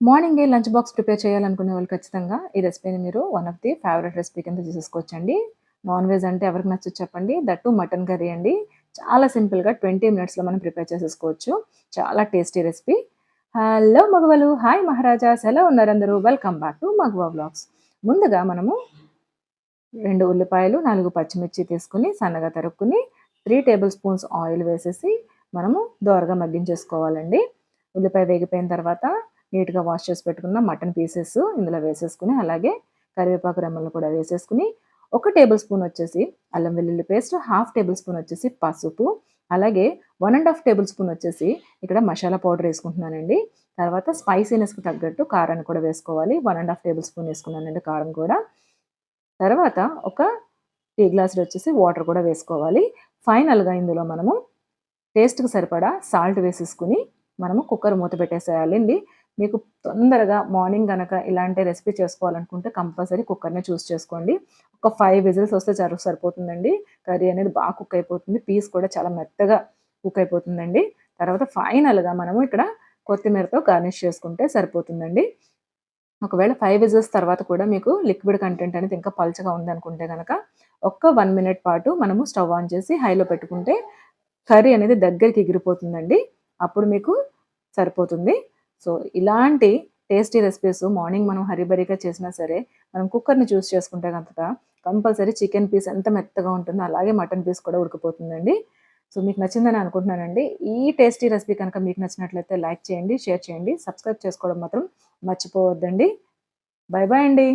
మార్నింగే lunch box prepare చేయాలనుకునే వాళ్ళు ఖచ్చితంగా ఈ రెసిపీని మీరు one of the favourite recipe కింద తీసుకోవచ్చండి నాన్ వెజ్ అంటే ఎవరికి నచ్చు చెప్పండి. దట్టు మటన్ కర్రీ అండి. చాలా సింపుల్గా ట్వంటీ మినిట్స్లో మనం ప్రిపేర్ చేసేసుకోవచ్చు. చాలా టేస్టీ రెసిపీ. హలో మగవలు హాయ్ మహారాజాస్ ఎలా ఉన్నారు అందరూ. Welcome back to Magava blogs ముందుగా మనము రెండు ఉల్లిపాయలు నాలుగు పచ్చిమిర్చి తీసుకుని సన్నగా తరుక్కుని త్రీ టేబుల్ స్పూన్స్ ఆయిల్ వేసేసి మనము దోరగా మగ్గించేసుకోవాలండి. ఉల్లిపాయ వేగిపోయిన తర్వాత నీట్గా వాష్ చేసి పెట్టుకున్న మటన్ పీసెస్ ఇందులో వేసేసుకుని అలాగే కరివేపాకు రెమ్మలను కూడా వేసేసుకుని ఒక టేబుల్ స్పూన్ వచ్చేసి అల్లం వెల్లుల్లి పేస్ట్ హాఫ్ టేబుల్ స్పూన్ వచ్చేసి పసుపు అలాగే one and half tablespoon వచ్చేసి ఇక్కడ మసాలా పౌడర్ వేసుకుంటున్నానండి. తర్వాత స్పైసీనెస్కి తగ్గట్టు కారాన్ని కూడా వేసుకోవాలి. One and half tablespoon వేసుకున్నానండి కారం కూడా. తర్వాత ఒక టీ గ్లాసులు వచ్చేసి వాటర్ కూడా వేసుకోవాలి. ఫైనల్గా ఇందులో మనము టేస్ట్కి సరిపడా సాల్ట్ వేసేసుకుని మనము కుక్కర్ మూత పెట్టేసేయాలండి. మీకు తొందరగా మార్నింగ్ కనుక ఇలాంటి రెసిపీ చేసుకోవాలనుకుంటే కంపల్సరీ కుక్కర్నే చూస్ చేసుకోండి. ఒక ఫైవ్ విజిల్స్ వస్తే జరుగు సరిపోతుందండి. కర్రీ అనేది బాగా కుక్ అయిపోతుంది. పీస్ కూడా చాలా మెత్తగా కుక్ అయిపోతుందండి. తర్వాత ఫైనల్గా మనము ఇక్కడ కొత్తిమీరతో గార్నిష్ చేసుకుంటే సరిపోతుందండి. ఒకవేళ ఫైవ్ విజిల్స్ తర్వాత కూడా మీకు లిక్విడ్ కంటెంట్ అనేది ఇంకా పల్చగా ఉందనుకుంటే కనుక ఒక్క వన్ మినిట్ పాటు మనము స్టవ్ ఆన్ చేసి హైలో పెట్టుకుంటే కర్రీ అనేది దగ్గరికి ఎగిరిపోతుందండి. అప్పుడు మీకు సరిపోతుంది. సో ఇలాంటి టేస్టీ రెసిపీస్ మార్నింగ్ మనం హరిబరిగా చేసినా సరే మనం కుక్కర్ని చూస్ చేసుకుంటే కనుక కంపల్సరీ చికెన్ పీస్ ఎంత మెత్తగా ఉంటుందో అలాగే మటన్ పీస్ కూడా ఉడికిపోతుందండి. సో మీకు నచ్చిందని అనుకుంటున్నానండి. ఈ టేస్టీ రెసిపీ కనుక మీకు నచ్చినట్లయితే లైక్ చేయండి షేర్ చేయండి సబ్స్క్రైబ్ చేసుకోవడం మాత్రం మర్చిపోవద్దండి. బాయ్ బాయ్ అండి.